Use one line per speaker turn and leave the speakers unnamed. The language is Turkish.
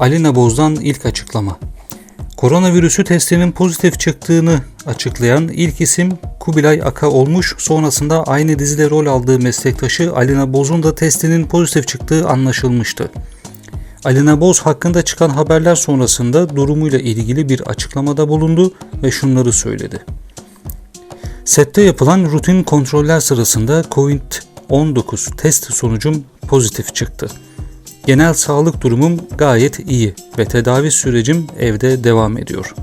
Alina Boz'dan ilk açıklama. Koronavirüsü testinin pozitif çıktığını açıklayan ilk isim Kubilay Aka olmuş. Sonrasında aynı dizide rol aldığı meslektaşı Alina Boz'un da testinin pozitif çıktığı anlaşılmıştı. Alina Boz hakkında çıkan haberler sonrasında durumuyla ilgili bir açıklamada bulundu ve şunları söyledi. Sette yapılan rutin kontroller sırasında COVID-19 test sonucum pozitif çıktı. Genel sağlık durumum gayet iyi ve tedavi sürecim evde devam ediyor.